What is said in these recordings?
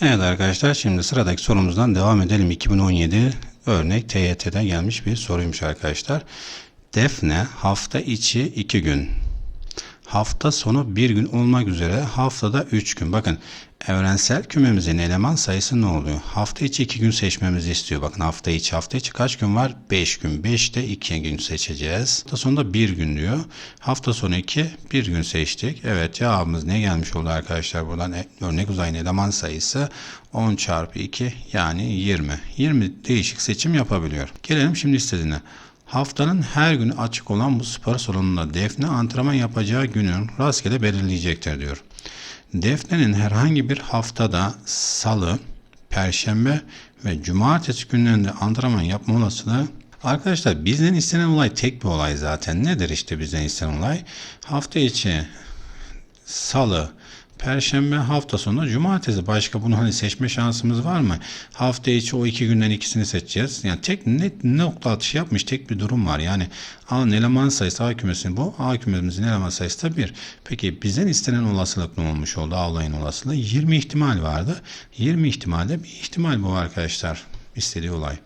Evet arkadaşlar şimdi sıradaki sorumuzdan devam edelim. 2017 örnek TYT'den gelmiş bir soruymuş arkadaşlar. Defne hafta içi 2 gün. Hafta sonu bir gün olmak üzere haftada 3 gün. Bakın evrensel kümemizin eleman sayısı ne oluyor? Hafta içi 2 gün seçmemizi istiyor. Bakın hafta içi hafta içi kaç gün var? 5 gün. 5'te 2 gün seçeceğiz. Hafta sonunda 1 gün diyor. Hafta sonu 2 1 gün seçtik. Evet cevabımız ne gelmiş oldu arkadaşlar? Buradan e- örnek uzayın eleman sayısı 10 çarpı 2 yani 20. 20 değişik seçim yapabiliyor. Gelelim şimdi istediğine. Haftanın her günü açık olan bu spor salonunda Defne antrenman yapacağı günün rastgele belirleyecektir diyor. Defne'nin herhangi bir haftada salı, perşembe ve cumartesi günlerinde antrenman yapma olasılığı Arkadaşlar bizden istenen olay tek bir olay zaten. Nedir işte bizden istenen olay? Hafta içi salı, perşembe hafta sonu cumartesi başka bunu hani seçme şansımız var mı? Hafta içi o iki günden ikisini seçeceğiz. Yani tek net nokta atışı yapmış tek bir durum var. Yani A'nın eleman sayısı A kümesinin bu. A kümemizin eleman sayısı da 1. Peki bizden istenen olasılık ne olmuş oldu? A olayın olasılığı 20 ihtimal vardı. 20 ihtimalde bir ihtimal bu arkadaşlar. İstediği olay.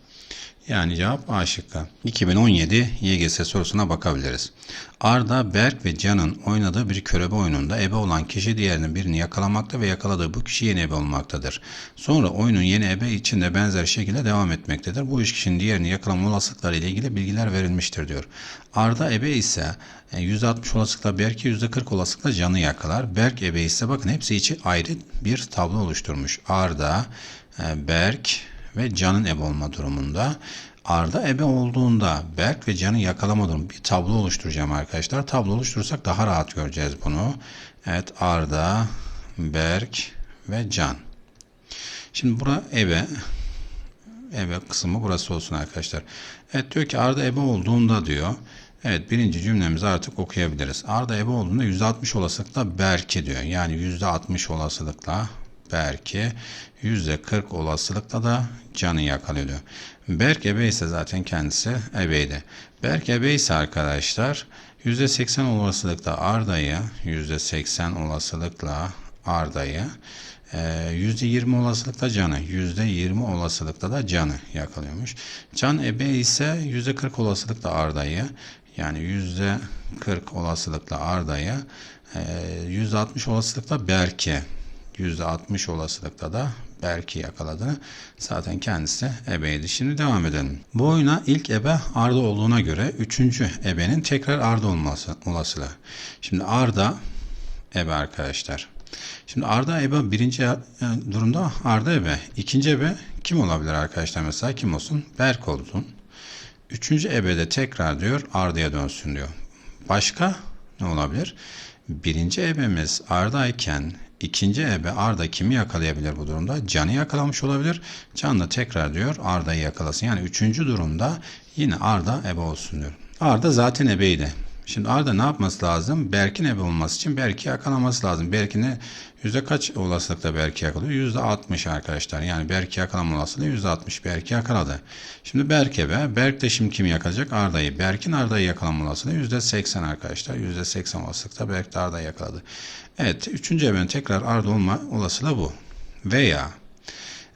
Yani cevap A şıkkı. 2017 YGS sorusuna bakabiliriz. Arda, Berk ve Can'ın oynadığı bir körebe oyununda ebe olan kişi diğerinin birini yakalamakta ve yakaladığı bu kişi yeni ebe olmaktadır. Sonra oyunun yeni ebe içinde benzer şekilde devam etmektedir. Bu üç kişinin diğerini yakalama olasılıkları ile ilgili bilgiler verilmiştir diyor. Arda ebe ise e, %60 olasılıkla Berk'i %40 olasılıkla Can'ı yakalar. Berk ebe ise bakın hepsi için ayrı bir tablo oluşturmuş. Arda, e, Berk, ve Can'ın ebe olma durumunda. Arda ebe olduğunda Berk ve Can'ı yakalama durumu bir tablo oluşturacağım arkadaşlar. Tablo oluşturursak daha rahat göreceğiz bunu. Evet Arda, Berk ve Can. Şimdi bura ebe. Ebe kısmı burası olsun arkadaşlar. Evet diyor ki Arda ebe olduğunda diyor. Evet birinci cümlemizi artık okuyabiliriz. Arda ebe olduğunda %60 olasılıkla Berk'i diyor. Yani %60 olasılıkla Berk'i %40 olasılıkla da Can'ı yakalıyor. Berk ebe ise zaten kendisi ebeydi. Berk ebe ise arkadaşlar %80 olasılıkla Arda'yı %80 olasılıkla Arda'yı %20 olasılıkla Can'ı, %20 olasılıkla da Can'ı yakalıyormuş. Can ebe ise %40 olasılıkla Arda'yı, yani %40 olasılıkla Arda'yı, %60 olasılıkla Berk'i, %60 olasılıkla da Berk'i yakaladığını zaten kendisi ebeydi. Şimdi devam edelim. Bu oyuna ilk ebe Arda olduğuna göre üçüncü ebenin tekrar Arda olması olasılığı. Şimdi Arda ebe arkadaşlar. Şimdi Arda ebe birinci durumda Arda ebe. İkinci ebe kim olabilir arkadaşlar mesela kim olsun? Berk olsun. Üçüncü ebe de tekrar diyor Arda'ya dönsün diyor. Başka ne olabilir? Birinci ebemiz Arda iken ikinci ebe Arda kimi yakalayabilir bu durumda? Can'ı yakalamış olabilir. Can da tekrar diyor Arda'yı yakalasın. Yani üçüncü durumda yine Arda ebe olsun diyor. Arda zaten ebeydi. Şimdi Arda ne yapması lazım? Berk'in ebe olması için Berk'i yakalaması lazım. Berk'in yüzde kaç olasılıkla Berk'i yakalıyor? Yüzde 60 arkadaşlar. Yani Berk'i yakalama olasılığı yüzde 60. Berk'i yakaladı. Şimdi Berk ebe. Berk de şimdi kimi yakalayacak? Arda'yı. Berk'in Arda'yı yakalama olasılığı yüzde 80 arkadaşlar. Yüzde 80 olasılıkla Berk de Arda'yı yakaladı. Evet. Üçüncü ebenin tekrar Arda olma olasılığı bu. Veya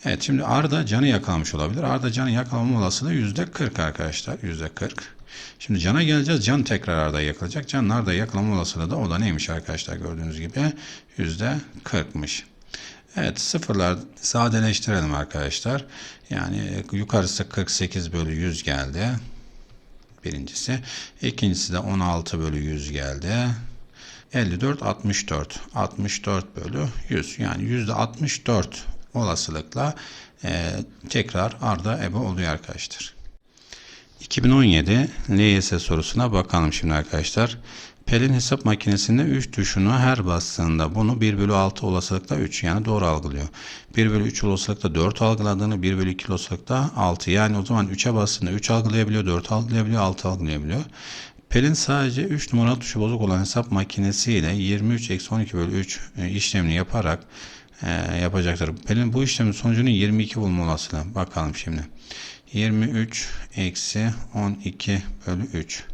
Evet şimdi Arda canı yakalamış olabilir. Arda canı yakalama olasılığı yüzde 40 arkadaşlar. Yüzde 40. Şimdi Can'a geleceğiz. Can tekrar Arda'yı yakalayacak. Can Arda'yı yakalama olasılığı da o da neymiş arkadaşlar gördüğünüz gibi yüzde 40'mış. Evet sıfırlar sadeleştirelim arkadaşlar. Yani yukarısı 48 bölü 100 geldi. Birincisi. İkincisi de 16 bölü 100 geldi. 54 64 64 bölü 100 yani yüzde 64 olasılıkla e, tekrar Arda ebe oluyor arkadaşlar. 2017 LYS sorusuna bakalım şimdi arkadaşlar. Pelin hesap makinesinde 3 tuşunu her bastığında bunu 1 bölü 6 olasılıkla 3 yani doğru algılıyor. 1 bölü 3 olasılıkla 4 algıladığını 1 bölü 2 olasılıkla 6 yani o zaman 3'e bastığında 3 algılayabiliyor, 4 algılayabiliyor, 6 algılayabiliyor. Pelin sadece 3 numaralı tuşu bozuk olan hesap makinesiyle 23 eksi 12 bölü 3 işlemini yaparak e, yapacaktır. Pelin bu işlemin sonucunu 22 bulma olasılığı. Bakalım şimdi. 23 eksi 12 bölü 3.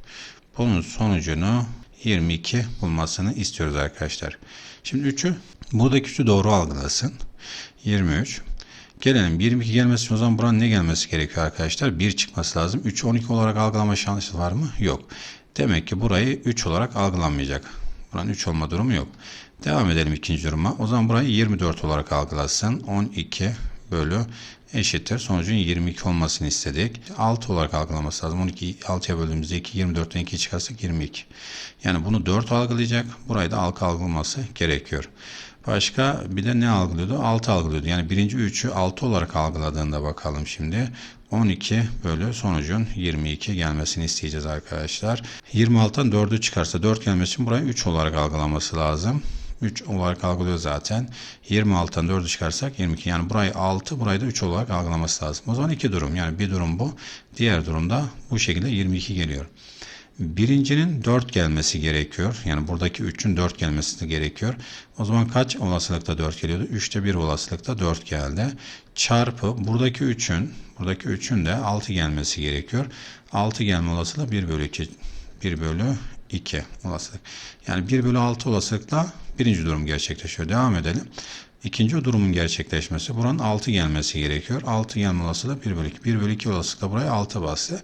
Bunun sonucunu 22 bulmasını istiyoruz arkadaşlar. Şimdi 3'ü buradaki 3'ü doğru algılasın. 23. Gelelim 22 gelmesi için o zaman buranın ne gelmesi gerekiyor arkadaşlar? 1 çıkması lazım. 3 12 olarak algılama şansı var mı? Yok. Demek ki burayı 3 olarak algılanmayacak. Buranın 3 olma durumu yok. Devam edelim ikinci duruma. O zaman burayı 24 olarak algılasın. 12 bölü eşittir. Sonucun 22 olmasını istedik. 6 olarak algılaması lazım. 12 6'ya böldüğümüzde 2 24'ten 2 çıkarsak 22. Yani bunu 4 algılayacak. Burayı da 6 algılaması gerekiyor. Başka bir de ne algılıyordu? 6 algılıyordu. Yani birinci 3'ü 6 olarak algıladığında bakalım şimdi. 12 bölü sonucun 22 gelmesini isteyeceğiz arkadaşlar. 26'dan 4'ü çıkarsa 4 gelmesi için burayı 3 olarak algılaması lazım. 3 olarak algılıyor zaten. 26'dan 4'ü çıkarsak 22. Yani burayı 6, burayı da 3 olarak algılaması lazım. O zaman iki durum. Yani bir durum bu. Diğer durumda bu şekilde 22 geliyor. Birincinin 4 gelmesi gerekiyor. Yani buradaki 3'ün 4 gelmesi gerekiyor. O zaman kaç olasılıkta 4 geliyordu? 3'te 1 olasılıkta 4 geldi. Çarpı buradaki 3'ün buradaki 3'ün de 6 gelmesi gerekiyor. 6 gelme olasılığı 1 bölü 2 1 bölü 2 olasılık. Yani 1 bölü 6 olasılıkla birinci durum gerçekleşiyor. Devam edelim. İkinci durumun gerçekleşmesi buranın 6 gelmesi gerekiyor. 6 gelme olasılığı 1 bölü 2. 1 bölü 2 olasılıkla buraya 6 bastı.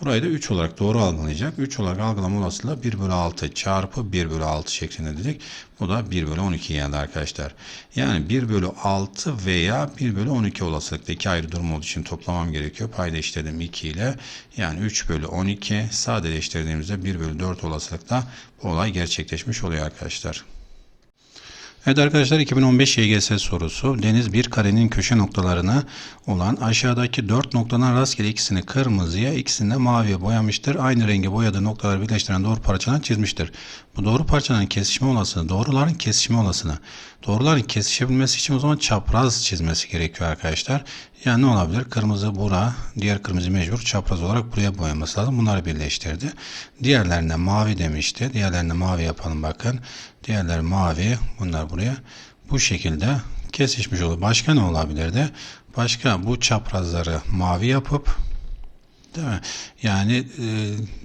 Burayı da 3 olarak doğru algılayacak. 3 olarak algılama olasılığı 1 bölü 6 çarpı 1 bölü 6 şeklinde dedik. Bu da 1 bölü 12 geldi arkadaşlar. Yani 1 bölü 6 veya 1 bölü 12 olasılıkta iki ayrı durum olduğu için toplamam gerekiyor. Payda işledim 2 ile. Yani 3 bölü 12 sadeleştirdiğimizde 1 bölü 4 olasılıkta bu olay gerçekleşmiş oluyor arkadaşlar. Evet arkadaşlar 2015 YGS sorusu. Deniz bir karenin köşe noktalarını olan aşağıdaki 4 noktadan rastgele ikisini kırmızıya ikisini de maviye boyamıştır. Aynı rengi boyadığı noktaları birleştiren doğru parçadan çizmiştir. Bu doğru parçaların kesişme olasılığı, doğruların kesişme olasılığı. Doğruların kesişebilmesi için o zaman çapraz çizmesi gerekiyor arkadaşlar. Yani ne olabilir? Kırmızı bura, diğer kırmızı mecbur çapraz olarak buraya boyaması lazım. Bunları birleştirdi. Diğerlerine mavi demişti. Diğerlerine mavi yapalım bakın. Diğerleri mavi. Bunlar buraya. Bu şekilde kesişmiş olur. Başka ne olabilirdi? Başka bu çaprazları mavi yapıp Değil mi? Yani e,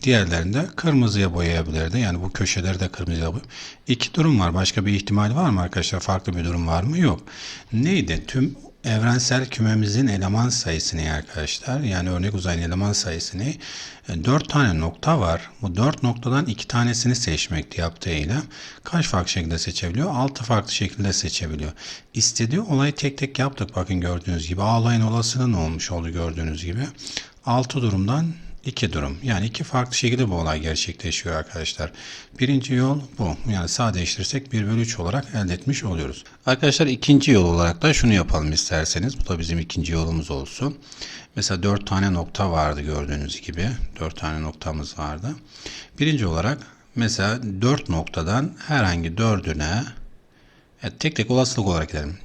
diğerlerini de kırmızıya boyayabilirdi. Yani bu köşeleri de kırmızıya boyayıp. İki durum var. Başka bir ihtimal var mı arkadaşlar? Farklı bir durum var mı? Yok. Neydi? Tüm evrensel kümemizin eleman sayısı ne arkadaşlar? Yani örnek uzayın eleman sayısı ne? E, 4 tane nokta var. Bu 4 noktadan 2 tanesini seçmekti yaptığı eylem. Kaç farklı şekilde seçebiliyor? 6 farklı şekilde seçebiliyor. İstediği olayı tek tek yaptık. Bakın gördüğünüz gibi. A olayın olasılığı ne olmuş oldu gördüğünüz gibi. 6 durumdan 2 durum. Yani iki farklı şekilde bu olay gerçekleşiyor arkadaşlar. Birinci yol bu. Yani sadeleştirirsek 1 bölü 3 olarak elde etmiş oluyoruz. Arkadaşlar ikinci yol olarak da şunu yapalım isterseniz. Bu da bizim ikinci yolumuz olsun. Mesela 4 tane nokta vardı gördüğünüz gibi. 4 tane noktamız vardı. Birinci olarak mesela 4 noktadan herhangi 4'üne evet, tek tek olasılık olarak gidelim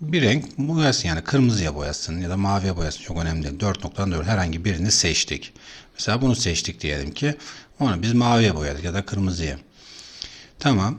bir renk boyasın yani kırmızıya boyasın ya da maviye boyasın çok önemli değil. 4 noktadan 4 herhangi birini seçtik. Mesela bunu seçtik diyelim ki onu biz maviye boyadık ya da kırmızıya. Tamam.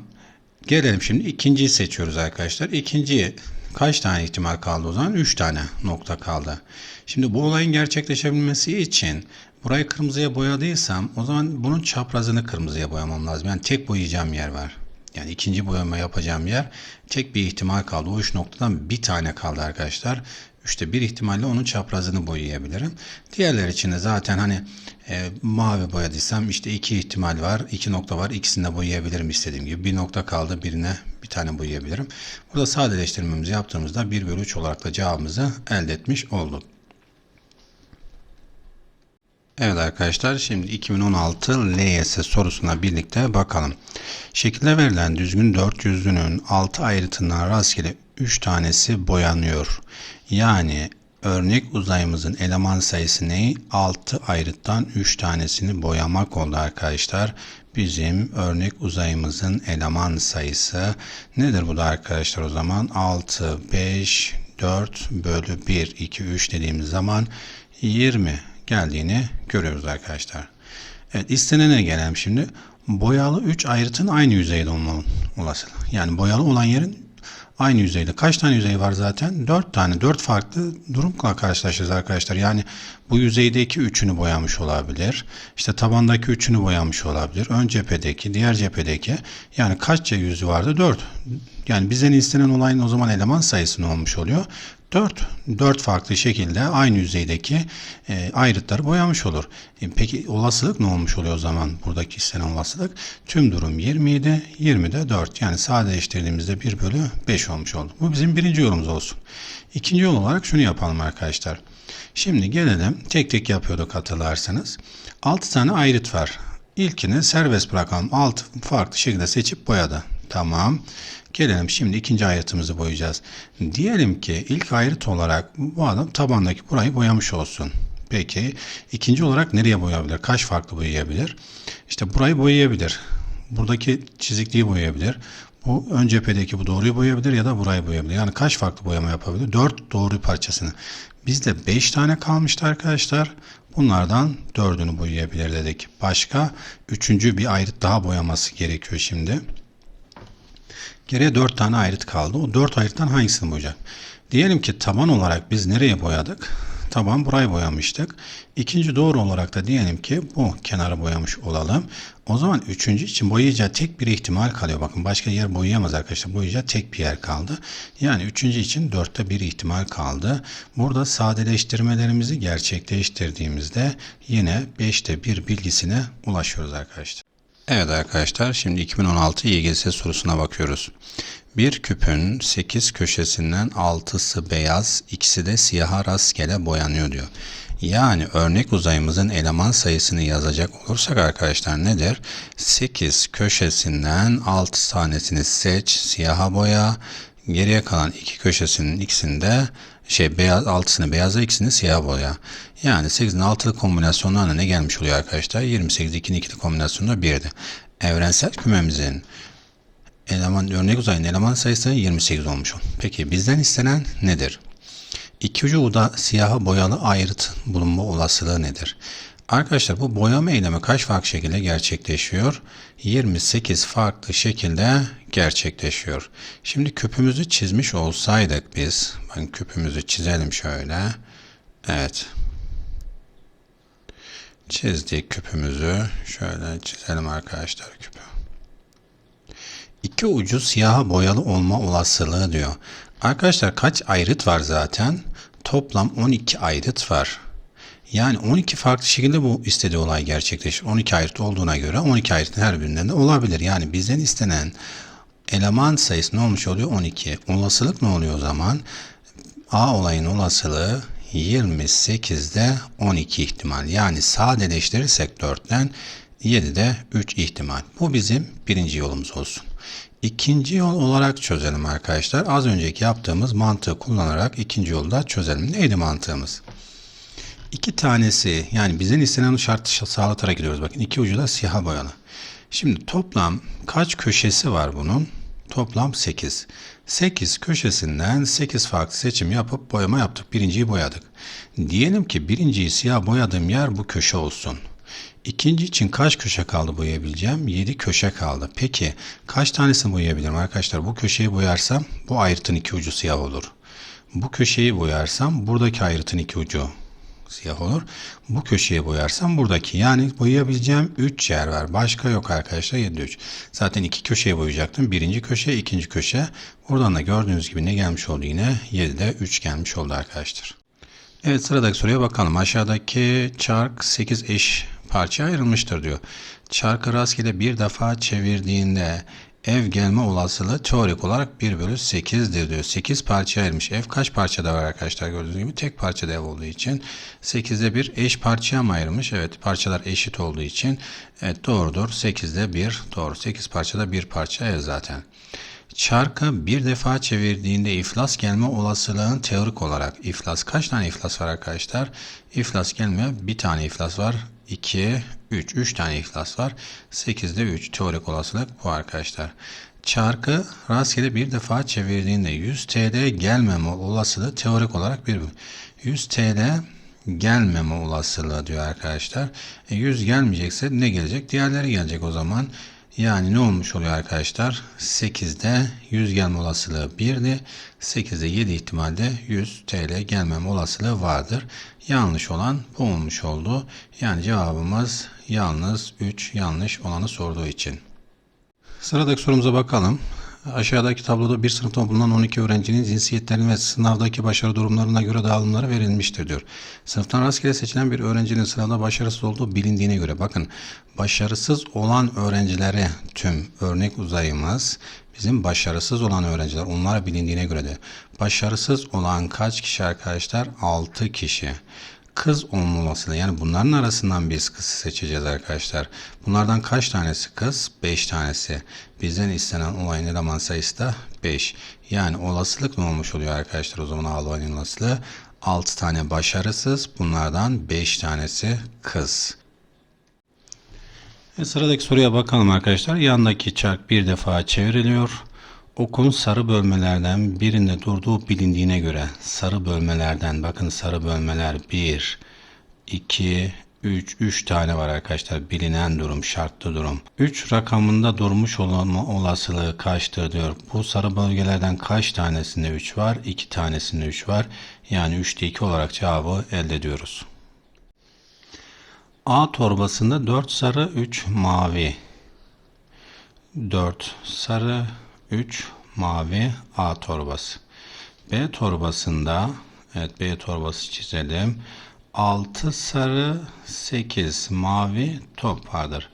Gelelim şimdi ikinciyi seçiyoruz arkadaşlar. İkinciyi kaç tane ihtimal kaldı o zaman? 3 tane nokta kaldı. Şimdi bu olayın gerçekleşebilmesi için burayı kırmızıya boyadıysam o zaman bunun çaprazını kırmızıya boyamam lazım. Yani tek boyayacağım yer var. Yani ikinci boyama yapacağım yer tek bir ihtimal kaldı. O üç noktadan bir tane kaldı arkadaşlar. İşte bir ihtimalle onun çaprazını boyayabilirim. Diğerler için de zaten hani e, mavi boyadıysam işte iki ihtimal var. iki nokta var. İkisini de boyayabilirim istediğim gibi. Bir nokta kaldı. Birine bir tane boyayabilirim. Burada sadeleştirmemizi yaptığımızda 1 bölü 3 olarak da cevabımızı elde etmiş olduk. Evet arkadaşlar şimdi 2016 LYS sorusuna birlikte bakalım. Şekilde verilen düzgün 400'lünün 6 ayrıtından rastgele 3 tanesi boyanıyor. Yani örnek uzayımızın eleman sayısı ne? 6 ayrıttan 3 tanesini boyamak oldu arkadaşlar. Bizim örnek uzayımızın eleman sayısı nedir bu da arkadaşlar o zaman? 6, 5, 4 bölü 1, 2, 3 dediğimiz zaman 20 geldiğini görüyoruz arkadaşlar. Evet istenene gelelim şimdi. Boyalı 3 ayrıtın aynı yüzeyde olmalı olasılığı. Yani boyalı olan yerin aynı yüzeyde. Kaç tane yüzey var zaten? 4 tane. 4 farklı durumla karşılaşırız arkadaşlar. Yani bu yüzeydeki üçünü boyamış olabilir. İşte tabandaki üçünü boyamış olabilir. Ön cephedeki, diğer cephedeki. Yani kaçça yüzü vardı? 4. Yani bizden istenen olayın o zaman eleman sayısı ne olmuş oluyor? 4. 4 farklı şekilde aynı yüzeydeki e, ayrıtları boyamış olur. E, peki olasılık ne olmuş oluyor o zaman buradaki istenen olasılık? Tüm durum 20 idi. 20 de 4. Yani sadeleştirdiğimizde 1 bölü 5 olmuş oldu. Bu bizim birinci yolumuz olsun. İkinci yol olarak şunu yapalım arkadaşlar. Şimdi gelelim tek tek yapıyorduk hatırlarsanız. 6 tane ayrıt var. İlkini serbest bırakalım. 6 farklı şekilde seçip boyadı. Tamam. Gelelim şimdi ikinci ayrıtımızı boyayacağız. Diyelim ki ilk ayrıt olarak bu adam tabandaki burayı boyamış olsun. Peki ikinci olarak nereye boyayabilir? Kaç farklı boyayabilir? İşte burayı boyayabilir. Buradaki çizikliği boyayabilir. Bu ön cephedeki bu doğruyu boyayabilir ya da burayı boyayabilir. Yani kaç farklı boyama yapabilir? 4 doğru parçasını. Bizde 5 tane kalmıştı arkadaşlar. Bunlardan dördünü boyayabilir dedik. Başka üçüncü bir ayrıt daha boyaması gerekiyor şimdi. Geriye 4 tane ayrıt kaldı. O 4 ayrıttan hangisini boyayacak? Diyelim ki taban olarak biz nereye boyadık? Taban burayı boyamıştık. İkinci doğru olarak da diyelim ki bu kenarı boyamış olalım. O zaman üçüncü için boyayacağı tek bir ihtimal kalıyor. Bakın başka yer boyayamaz arkadaşlar. Boyayacağı tek bir yer kaldı. Yani üçüncü için dörtte bir ihtimal kaldı. Burada sadeleştirmelerimizi gerçekleştirdiğimizde yine beşte bir bilgisine ulaşıyoruz arkadaşlar. Evet arkadaşlar şimdi 2016 YGS sorusuna bakıyoruz. Bir küpün 8 köşesinden 6'sı beyaz, ikisi de siyaha rastgele boyanıyor diyor. Yani örnek uzayımızın eleman sayısını yazacak olursak arkadaşlar nedir? 8 köşesinden 6 tanesini seç, siyaha boya. Geriye kalan iki köşesinin ikisinde şey beyaz altısını beyaza ikisini siyah boya. Yani 8'in altılı kombinasyonlarına ne gelmiş oluyor arkadaşlar? 28 2'nin ikili kombinasyonu 1'di. Evrensel kümemizin eleman örnek uzayın eleman sayısı 28 olmuş. Peki bizden istenen nedir? İki ucu da siyaha boyalı ayrıt bulunma olasılığı nedir? Arkadaşlar bu boyama eylemi kaç farklı şekilde gerçekleşiyor? 28 farklı şekilde gerçekleşiyor. Şimdi küpümüzü çizmiş olsaydık biz, ben küpümüzü çizelim şöyle. Evet. Çizdik küpümüzü. Şöyle çizelim arkadaşlar küpü. İki ucu siyaha boyalı olma olasılığı diyor. Arkadaşlar kaç ayrıt var zaten? Toplam 12 ayrıt var. Yani 12 farklı şekilde bu istediği olay gerçekleşir. 12 ayrıt olduğuna göre 12 ayrıtın her birinden de olabilir. Yani bizden istenen eleman sayısı ne olmuş oluyor? 12. Olasılık ne oluyor o zaman? A olayın olasılığı 28'de 12 ihtimal. Yani sadeleştirirsek 4'ten 7'de 3 ihtimal. Bu bizim birinci yolumuz olsun. İkinci yol olarak çözelim arkadaşlar. Az önceki yaptığımız mantığı kullanarak ikinci yolda çözelim. Neydi mantığımız? İki tanesi yani bizden istenen şartı sağlatarak gidiyoruz. Bakın iki ucu da siyah boyalı. Şimdi toplam kaç köşesi var bunun? Toplam 8. 8 köşesinden 8 farklı seçim yapıp boyama yaptık. Birinciyi boyadık. Diyelim ki birinciyi siyah boyadığım yer bu köşe olsun. İkinci için kaç köşe kaldı boyayabileceğim? 7 köşe kaldı. Peki kaç tanesini boyayabilirim arkadaşlar? Bu köşeyi boyarsam bu ayrıtın iki ucu siyah olur. Bu köşeyi boyarsam buradaki ayrıtın iki ucu siyah olur. Bu köşeye boyarsam buradaki yani boyayabileceğim 3 yer var. Başka yok arkadaşlar 7 3. Zaten iki köşeye boyayacaktım. Birinci köşe, ikinci köşe. Buradan da gördüğünüz gibi ne gelmiş oldu yine? 7'de 3 gelmiş oldu arkadaşlar. Evet sıradaki soruya bakalım. Aşağıdaki çark 8 eş parça ayrılmıştır diyor. Çarkı rastgele bir defa çevirdiğinde ev gelme olasılığı teorik olarak 1 bölü 8'dir diyor. 8 parça ayırmış. Ev kaç parçada var arkadaşlar gördüğünüz gibi tek parçada ev olduğu için 8'de 1 eş parçaya mı ayırmış? Evet parçalar eşit olduğu için evet doğrudur. 8'de 1 doğru. 8 parçada 1 parça ev zaten. Çarkı bir defa çevirdiğinde iflas gelme olasılığın teorik olarak iflas kaç tane iflas var arkadaşlar? İflas gelmiyor. Bir tane iflas var. 2, 3. 3 tane iflas var. 8'de 3 teorik olasılık bu arkadaşlar. Çarkı rastgele bir defa çevirdiğinde 100 TL gelmeme olasılığı teorik olarak 1 100 TL gelmeme olasılığı diyor arkadaşlar. E 100 gelmeyecekse ne gelecek? Diğerleri gelecek o zaman. Yani ne olmuş oluyor arkadaşlar? 8'de 100 gelme olasılığı 1'di. 8'de 7 ihtimalde 100 TL gelmem olasılığı vardır. Yanlış olan bu olmuş oldu. Yani cevabımız yalnız 3 yanlış olanı sorduğu için. Sıradaki sorumuza bakalım. Aşağıdaki tabloda bir sınıfta bulunan 12 öğrencinin cinsiyetlerinin ve sınavdaki başarı durumlarına göre dağılımları verilmiştir diyor. Sınıftan rastgele seçilen bir öğrencinin sınavda başarısız olduğu bilindiğine göre bakın başarısız olan öğrencilere tüm örnek uzayımız bizim başarısız olan öğrenciler onlar bilindiğine göre de başarısız olan kaç kişi arkadaşlar 6 kişi kız olma olasılığı yani bunların arasından biz kızı seçeceğiz arkadaşlar. Bunlardan kaç tanesi kız? 5 tanesi. Bizden istenen olayın eleman sayısı da 5. Yani olasılık ne olmuş oluyor arkadaşlar o zaman A olayın olasılığı? 6 tane başarısız bunlardan 5 tanesi kız. E, sıradaki soruya bakalım arkadaşlar. Yandaki çark bir defa çevriliyor. Okun sarı bölmelerden birinde durduğu bilindiğine göre sarı bölmelerden bakın sarı bölmeler 1, 2, 3, 3 tane var arkadaşlar. Bilinen durum, şartlı durum. 3 rakamında durmuş olma olasılığı kaçtır diyor. Bu sarı bölgelerden kaç tanesinde 3 var? 2 tanesinde 3 var. Yani 3'te 2 olarak cevabı elde ediyoruz. A torbasında 4 sarı 3 mavi. 4 sarı 3 mavi A torbası. B torbasında evet B torbası çizelim. 6 sarı 8 mavi top vardır.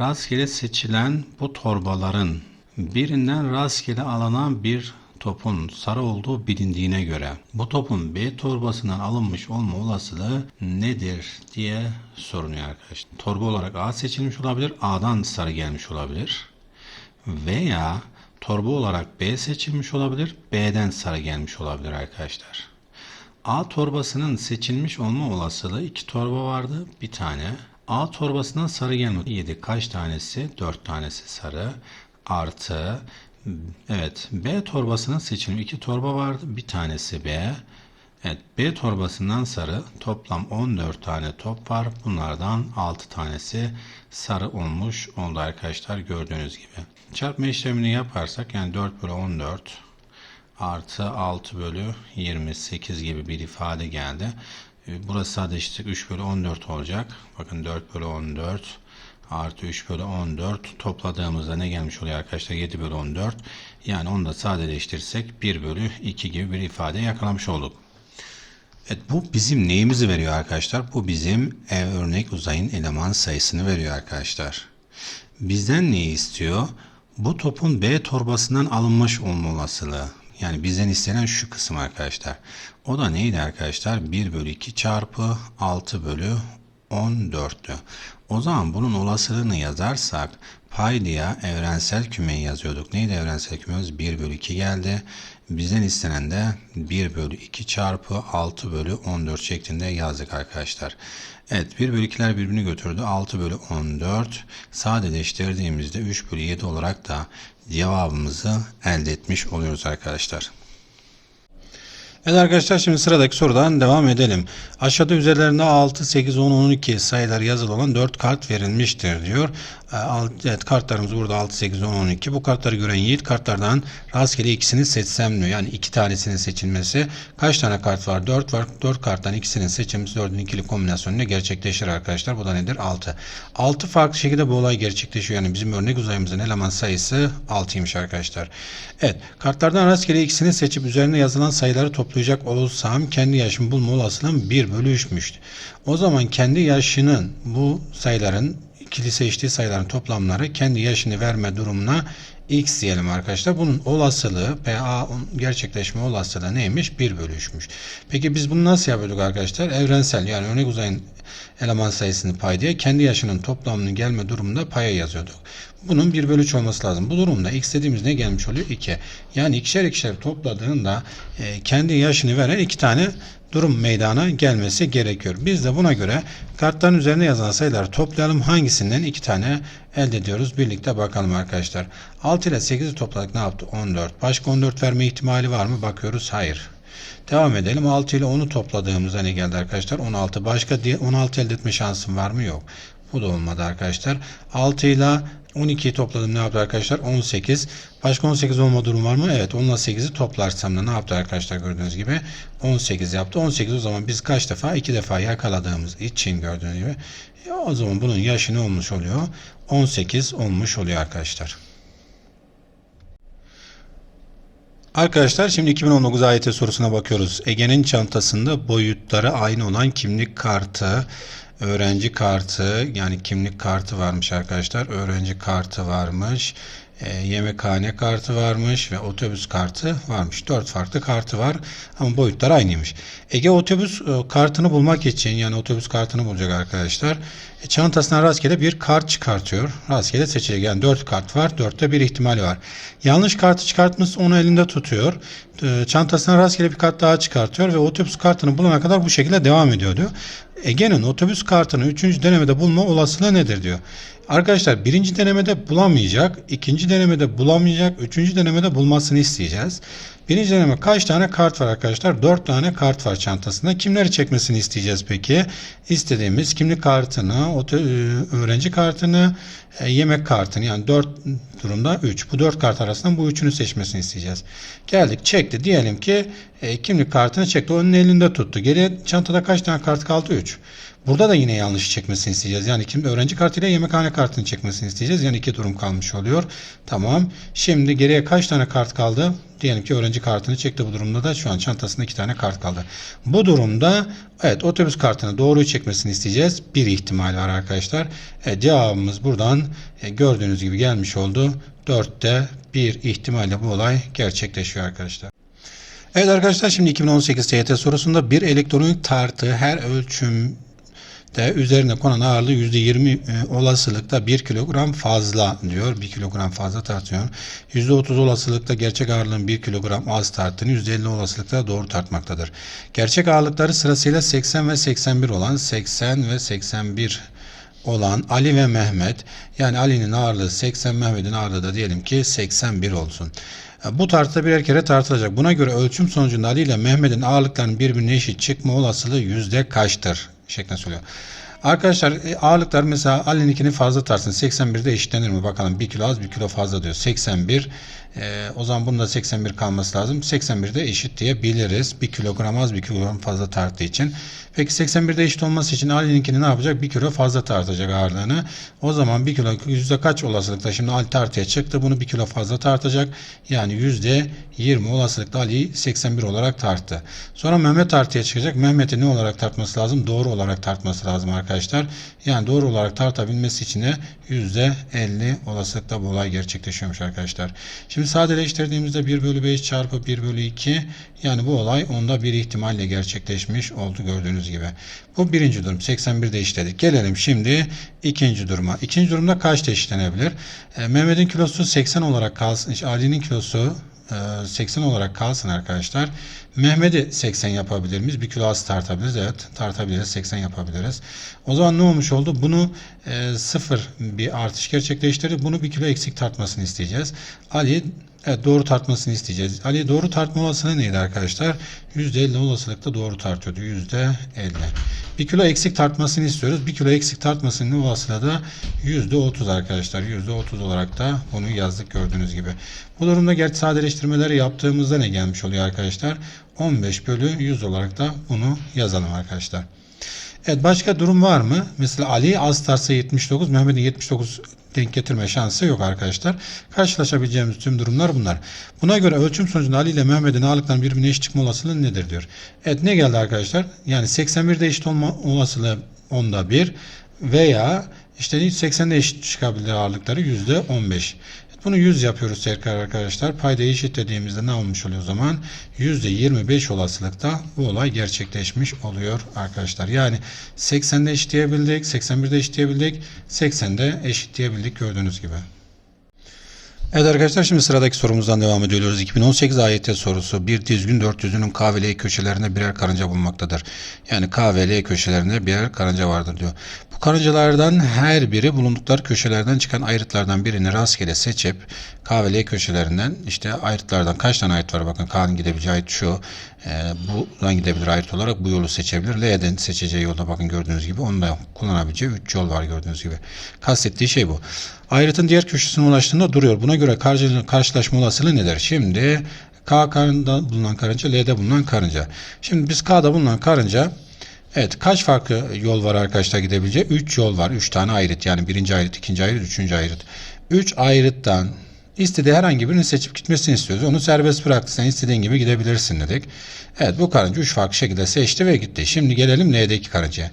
Rastgele seçilen bu torbaların birinden rastgele alınan bir topun sarı olduğu bilindiğine göre bu topun B torbasından alınmış olma olasılığı nedir diye sorunuyor arkadaşlar. Torba olarak A seçilmiş olabilir, A'dan sarı gelmiş olabilir veya torba olarak B seçilmiş olabilir, B'den sarı gelmiş olabilir arkadaşlar. A torbasının seçilmiş olma olasılığı iki torba vardı, bir tane. A torbasından sarı gelmedi. 7 kaç tanesi? 4 tanesi sarı artı evet B torbasının seçilmiş iki torba vardı, bir tanesi B. Evet B torbasından sarı toplam 14 tane top var. Bunlardan 6 tanesi sarı olmuş oldu arkadaşlar gördüğünüz gibi. Çarpma işlemini yaparsak yani 4 bölü 14 artı 6 bölü 28 gibi bir ifade geldi. Ee, Burası sadece 3 bölü 14 olacak. Bakın 4 bölü 14 artı 3 bölü 14 topladığımızda ne gelmiş oluyor arkadaşlar 7 bölü 14 yani onu da sadeleştirirsek 1 bölü 2 gibi bir ifade yakalamış olduk. Evet bu bizim neyimizi veriyor arkadaşlar? Bu bizim ev örnek uzayın eleman sayısını veriyor arkadaşlar. Bizden neyi istiyor? Bu topun B torbasından alınmış olma olasılığı. Yani bizden istenen şu kısım arkadaşlar. O da neydi arkadaşlar? 1 bölü 2 çarpı 6 bölü 14'tü. O zaman bunun olasılığını yazarsak paylıya evrensel kümeyi yazıyorduk. Neydi evrensel kümemiz? 1 bölü 2 geldi. Bizden istenen de 1 bölü 2 çarpı 6 bölü 14 şeklinde yazdık arkadaşlar. Evet 1 bölü 2'ler birbirini götürdü. 6 bölü 14 sadeleştirdiğimizde 3 bölü 7 olarak da cevabımızı elde etmiş oluyoruz arkadaşlar. Evet arkadaşlar şimdi sıradaki sorudan devam edelim. Aşağıda üzerlerinde 6, 8, 10, 12 sayıları yazılı olan 4 kart verilmiştir diyor. Ee, Evet kartlarımız burada 6, 8, 10, 12. Bu kartları gören Yiğit kartlardan rastgele ikisini seçsem diyor. Yani iki tanesinin seçilmesi. Kaç tane kart var? 4 var. 4 karttan ikisinin seçilmesi 4'ün ikili kombinasyonuyla gerçekleşir arkadaşlar. Bu da nedir? 6. 6 farklı şekilde bu olay gerçekleşiyor. Yani bizim örnek uzayımızın eleman sayısı 6'ymış arkadaşlar. Evet. Kartlardan rastgele ikisini seçip üzerine yazılan sayıları toplayacak olsam kendi yaşımı bulma olasılığım 1 bölü 3'müştü. O zaman kendi yaşının bu sayıların ikili seçtiği sayıların toplamları kendi yaşını verme durumuna x diyelim arkadaşlar. Bunun olasılığı PA gerçekleşme olasılığı neymiş? 1 bölü 3'müş. Peki biz bunu nasıl yapıyorduk arkadaşlar? Evrensel yani örnek uzayın eleman sayısını pay diye kendi yaşının toplamının gelme durumunda paya yazıyorduk. Bunun 1 bölü 3 olması lazım. Bu durumda x dediğimiz ne gelmiş oluyor? 2. Yani ikişer ikişer topladığında e, kendi yaşını veren iki tane durum meydana gelmesi gerekiyor. Biz de buna göre kartların üzerine yazılan sayıları toplayalım. Hangisinden iki tane elde ediyoruz? Birlikte bakalım arkadaşlar. 6 ile 8'i topladık ne yaptı? 14. Başka 14 verme ihtimali var mı? Bakıyoruz. Hayır. Devam edelim. 6 ile 10'u topladığımızda ne geldi arkadaşlar? 16. Başka 16 elde etme şansım var mı? Yok. Bu da olmadı arkadaşlar. 6 ile 12'yi topladım ne yaptı arkadaşlar? 18. Başka 18 olma durum var mı? Evet. 10 ile 8'i toplarsam da ne yaptı arkadaşlar gördüğünüz gibi? 18 yaptı. 18 o zaman biz kaç defa? 2 defa yakaladığımız için gördüğünüz gibi. Ya o zaman bunun yaşı ne olmuş oluyor? 18 olmuş oluyor arkadaşlar. Arkadaşlar şimdi 2019 AYT sorusuna bakıyoruz. Ege'nin çantasında boyutları aynı olan kimlik kartı, öğrenci kartı yani kimlik kartı varmış arkadaşlar. Öğrenci kartı varmış. e, yemekhane kartı varmış ve otobüs kartı varmış. Dört farklı kartı var ama boyutlar aynıymış. Ege otobüs e, kartını bulmak için yani otobüs kartını bulacak arkadaşlar. E, çantasından rastgele bir kart çıkartıyor. Rastgele seçecek. Yani 4 kart var. 4'te bir ihtimal var. Yanlış kartı çıkartmış onu elinde tutuyor. E, çantasından rastgele bir kart daha çıkartıyor ve otobüs kartını bulana kadar bu şekilde devam ediyor diyor. Ege'nin otobüs kartını 3. denemede bulma olasılığı nedir diyor. Arkadaşlar birinci denemede bulamayacak, ikinci denemede bulamayacak, üçüncü denemede bulmasını isteyeceğiz. Birinci deneme kaç tane kart var arkadaşlar? 4 tane kart var çantasında. Kimleri çekmesini isteyeceğiz peki? İstediğimiz kimlik kartını, e, öğrenci kartını, yemek kartını yani 4 durumda 3. Bu 4 kart arasından bu üçünü seçmesini isteyeceğiz. Geldik çekti. Diyelim ki e, kimlik kartını çekti. Onun elinde tuttu. Geriye çantada kaç tane kart kaldı? 3. Burada da yine yanlış çekmesini isteyeceğiz. Yani kim öğrenci kartıyla yemekhane kartını çekmesini isteyeceğiz. Yani iki durum kalmış oluyor. Tamam. Şimdi geriye kaç tane kart kaldı? Diyelim ki öğrenci kartını çekti bu durumda da şu an çantasında iki tane kart kaldı. Bu durumda evet otobüs kartını doğruyu çekmesini isteyeceğiz. Bir ihtimal var arkadaşlar. Evet, cevabımız buradan e, gördüğünüz gibi gelmiş oldu. 4'te bir ihtimalle bu olay gerçekleşiyor arkadaşlar. Evet arkadaşlar şimdi 2018 TYT sorusunda bir elektronik tartı her ölçüm de üzerine konan ağırlığı %20 e, olasılıkta 1 kilogram fazla diyor. 1 kilogram fazla tartıyor. %30 olasılıkta gerçek ağırlığın 1 kilogram az tarttığını %50 olasılıkta doğru tartmaktadır. Gerçek ağırlıkları sırasıyla 80 ve 81 olan 80 ve 81 olan Ali ve Mehmet yani Ali'nin ağırlığı 80 Mehmet'in ağırlığı da diyelim ki 81 olsun. E, Bu tartıda birer kere tartılacak. Buna göre ölçüm sonucunda Ali ile Mehmet'in ağırlıklarının birbirine eşit çıkma olasılığı yüzde kaçtır? Şeklinde soruyor. Arkadaşlar e, ağırlıklar mesela Ali'ninkini fazla tartsın. 81'de eşitlenir mi? Bakalım 1 kilo az 1 kilo fazla diyor. 81 e, o zaman bunda 81 kalması lazım. 81'de eşit diyebiliriz. 1 kilogram az 1 kilogram fazla tarttığı için. Peki 81'de eşit olması için Ali'ninkini ne yapacak? 1 kilo fazla tartacak ağırlığını. O zaman 1 kilo yüzde kaç olasılıkta? Şimdi Ali tartıya çıktı. Bunu 1 kilo fazla tartacak. Yani yüzde 20 olasılıkla Ali'yi 81 olarak tarttı. Sonra Mehmet tartıya çıkacak. Mehmet'i ne olarak tartması lazım? Doğru olarak tartması lazım arkadaşlar. Yani doğru olarak tartabilmesi için de yüzde 50 olasılıkla bu olay gerçekleşiyormuş arkadaşlar. Şimdi sadeleştirdiğimizde 1 bölü 5 çarpı 1 bölü 2 yani bu olay onda bir ihtimalle gerçekleşmiş oldu gördüğünüz gibi. Bu birinci durum 81'de işledik. Gelelim şimdi ikinci duruma. İkinci durumda kaçta eşitlenebilir? E, Mehmet'in kilosu 80 olarak kalsın. Ali'nin kilosu 80 olarak kalsın arkadaşlar. Mehmet'i 80 yapabilir miyiz? Bir kilo az tartabiliriz. Evet tartabiliriz. 80 yapabiliriz. O zaman ne olmuş oldu? Bunu e, sıfır bir artış gerçekleştirdi. Bunu bir kilo eksik tartmasını isteyeceğiz. Ali Evet doğru tartmasını isteyeceğiz. Ali doğru tartma olasılığı neydi arkadaşlar? %50 olasılıkla doğru tartıyordu. %50. 1 kilo eksik tartmasını istiyoruz. 1 kilo eksik tartmasının olasılığı da %30 arkadaşlar. %30 olarak da bunu yazdık gördüğünüz gibi. Bu durumda gerçi sadeleştirmeleri yaptığımızda ne gelmiş oluyor arkadaşlar? 15 bölü 100 olarak da bunu yazalım arkadaşlar. Evet başka durum var mı? Mesela Ali az tartsa 79, Mehmet'in 79 denk getirme şansı yok arkadaşlar. Karşılaşabileceğimiz tüm durumlar bunlar. Buna göre ölçüm sonucunda Ali ile Mehmet'in ağırlıklarının birbirine eşit çıkma olasılığı nedir diyor. Evet ne geldi arkadaşlar? Yani 81'de eşit olma olasılığı onda 1 veya işte 80'de eşit çıkabilir ağırlıkları %15. Bunu 100 yapıyoruz tekrar arkadaşlar. Paydayı eşitlediğimizde ne olmuş oluyor o zaman? %25 olasılıkta bu olay gerçekleşmiş oluyor arkadaşlar. Yani 80'de eşitleyebildik, 81'de eşitleyebildik, 80'de eşitleyebildik gördüğünüz gibi. Evet arkadaşlar şimdi sıradaki sorumuzdan devam ediyoruz. 2018 AYT sorusu. Bir dizgin 400'ünün K ve L köşelerinde birer karınca bulunmaktadır. Yani K köşelerinde birer karınca vardır diyor. Bu karıncalardan her biri bulundukları köşelerden çıkan ayrıtlardan birini rastgele seçip K köşelerinden işte ayrıtlardan kaç tane ayrıt var bakın K'nın gidebileceği ayrıt şu e, buradan gidebilir ayrıt olarak bu yolu seçebilir. L'den seçeceği yolda bakın gördüğünüz gibi onu da kullanabileceği 3 yol var gördüğünüz gibi. Kastettiği şey bu. Ayrıtın diğer köşesine ulaştığında duruyor. Buna göre karşı- karşılaşma olasılığı nedir? Şimdi K karında bulunan karınca, L'de bulunan karınca. Şimdi biz K'da bulunan karınca Evet kaç farklı yol var arkadaşlar gidebileceği? 3 yol var. 3 tane ayrıt. Yani birinci ayrıt, ikinci ayrıt, üçüncü ayrıt. 3 ayrıttan istediği herhangi birini seçip gitmesini istiyoruz. Onu serbest bıraktı. Sen istediğin gibi gidebilirsin dedik. Evet bu karınca 3 farklı şekilde seçti ve gitti. Şimdi gelelim L'deki karıncaya.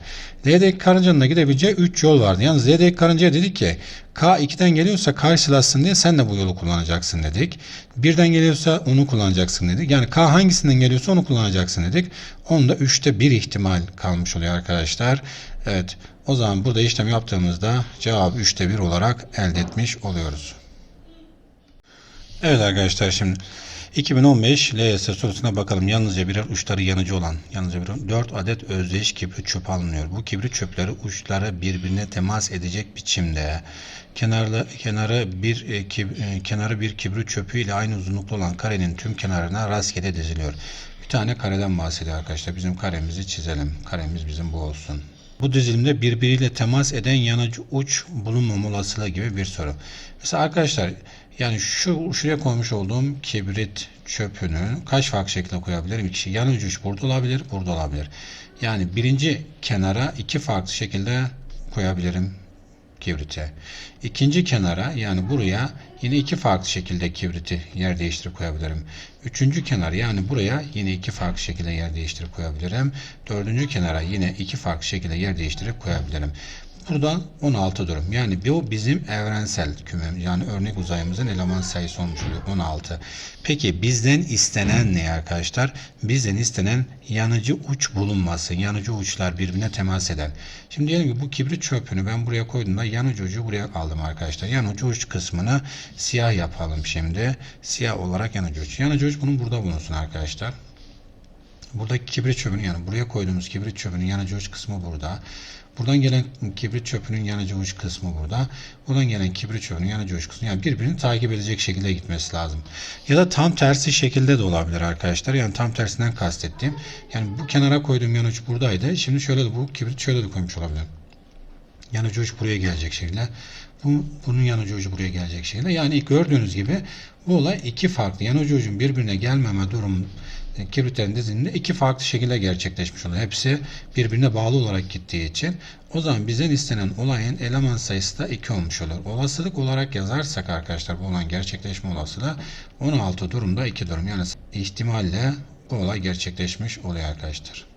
L'deki karıncanın da gidebileceği 3 yol vardı. Yalnız L'deki karıncaya dedik ki K2'den geliyorsa karşılasın diye sen de bu yolu kullanacaksın dedik. Birden geliyorsa onu kullanacaksın dedik. Yani K hangisinden geliyorsa onu kullanacaksın dedik. Onda 3'te 1 ihtimal kalmış oluyor arkadaşlar. Evet o zaman burada işlem yaptığımızda cevabı 3'te 1 olarak elde etmiş oluyoruz. Evet arkadaşlar şimdi 2015 LYS sorusuna bakalım. Yalnızca birer uçları yanıcı olan, yalnızca birer 4 adet özdeş kibrit çöp alınıyor. Bu kibrit çöpleri uçları birbirine temas edecek biçimde kenarlı kenarı bir e, e, kenarı bir kibrit çöpü ile aynı uzunlukta olan karenin tüm kenarına rastgele diziliyor. Bir tane kareden bahsediyor arkadaşlar. Bizim karemizi çizelim. Karemiz bizim bu olsun. Bu dizilimde birbiriyle temas eden yanıcı uç bulunmama olasılığı gibi bir soru. Mesela arkadaşlar yani şu şuraya koymuş olduğum kibrit çöpünü kaç farklı şekilde koyabilirim? İki şey. Yanıcı uç burada olabilir, burada olabilir. Yani birinci kenara iki farklı şekilde koyabilirim kibriti. İkinci kenara yani buraya yine iki farklı şekilde kibriti yer değiştirip koyabilirim. Üçüncü kenar yani buraya yine iki farklı şekilde yer değiştirip koyabilirim. Dördüncü kenara yine iki farklı şekilde yer değiştirip koyabilirim. Burada 16 durum. Yani bu bizim evrensel kümemiz. Yani örnek uzayımızın eleman sayısı olmuş oluyor 16. Peki bizden istenen ne arkadaşlar? Bizden istenen yanıcı uç bulunması. Yanıcı uçlar birbirine temas eden. Şimdi diyelim ki bu kibrit çöpünü ben buraya koyduğumda yanıcı ucu buraya aldım arkadaşlar. Yanıcı uç kısmını siyah yapalım şimdi. Siyah olarak yanıcı uç. Yanıcı uç bunun burada bulunsun arkadaşlar. Buradaki kibrit çöpünün yani buraya koyduğumuz kibrit çöpünün yanıcı uç kısmı burada. Buradan gelen kibrit çöpünün yanıcı uç kısmı burada. Buradan gelen kibrit çöpünün yanıcı uç kısmı. Yani birbirini takip edecek şekilde gitmesi lazım. Ya da tam tersi şekilde de olabilir arkadaşlar. Yani tam tersinden kastettiğim. Yani bu kenara koyduğum yanıcı buradaydı. Şimdi şöyle de bu kibrit şöyle de koymuş olabilirim. Yanıcı uç buraya gelecek şekilde. Bu, bunun yanıcı ucu buraya gelecek şekilde. Yani gördüğünüz gibi bu olay iki farklı. Yanıcı ucun birbirine gelmeme durum kibritlerin dizilinde iki farklı şekilde gerçekleşmiş oluyor. Hepsi birbirine bağlı olarak gittiği için. O zaman bizden istenen olayın eleman sayısı da 2 olmuş olur. Olasılık olarak yazarsak arkadaşlar bu olan gerçekleşme olasılığı 16 durumda 2 durum. Yani ihtimalle bu olay gerçekleşmiş oluyor arkadaşlar.